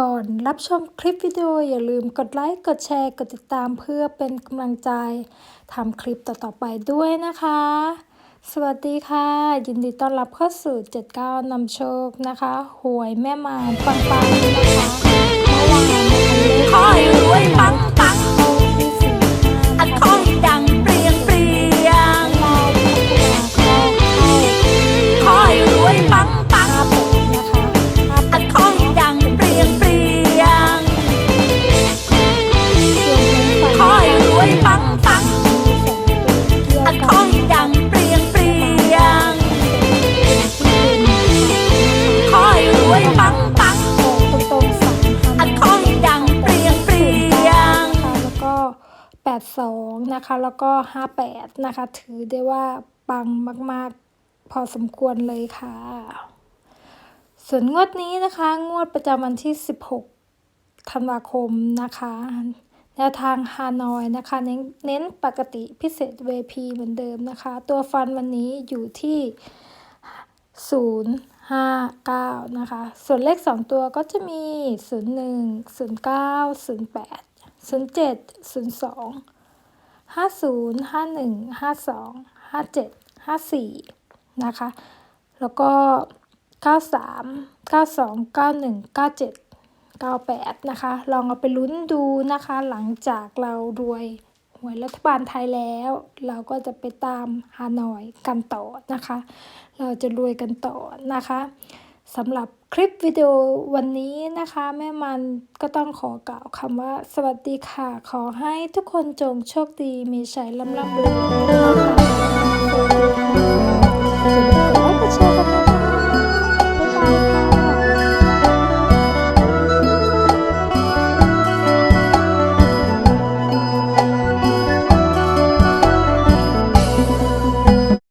ก่อนรับชมคลิปวิดีโออย่าลืมกดไลค์ กดแชร์ กดติดตามเพื่อเป็นกำลังใจทำคลิปต่อๆไปด้วยนะคะ สวัสดีค่ะ ยินดีต้อนรับเข้าสู่ 79นำโชคนะคะ หวยแม่มารปังๆนะคะ แปดสองนะคะ แล้วก็ห้าแปดนะคะ ถือได้ว่าปังมาก ๆ พอสมควรเลยค่ะ ส่วนงวดนี้นะคะ งวดประจำวันที่ 16 ธันวาคมนะคะแนวทางฮานอยนะคะเน้นเน้นปกติพิเศษ VP เหมือนเดิมนะคะ ตัวฟันวันนี้อยู่ที่ 059 นะคะ ส่วนเลข 2 ตัวก็จะมี 01 09 08 0 7 0 2 50 51 52 57 54 นะคะ แล้วก็ 93 92 91 97 98 นะคะ ลองเอาไปลุ้นดูนะคะ หลังจากเรารวยหวยรัฐบาลไทยแล้ว เราก็จะไปตามฮานอยกันต่อนะคะ เราจะรวยกันต่อนะคะ สำหรับคลิปวิดีโอวันนี้นะคะ แม่มันก็ต้องขอกล่าวคำว่า สวัสดีค่ะ ขอให้ทุกคนจงโชคดีมีชัยล่ำล่ำรวยนะคะ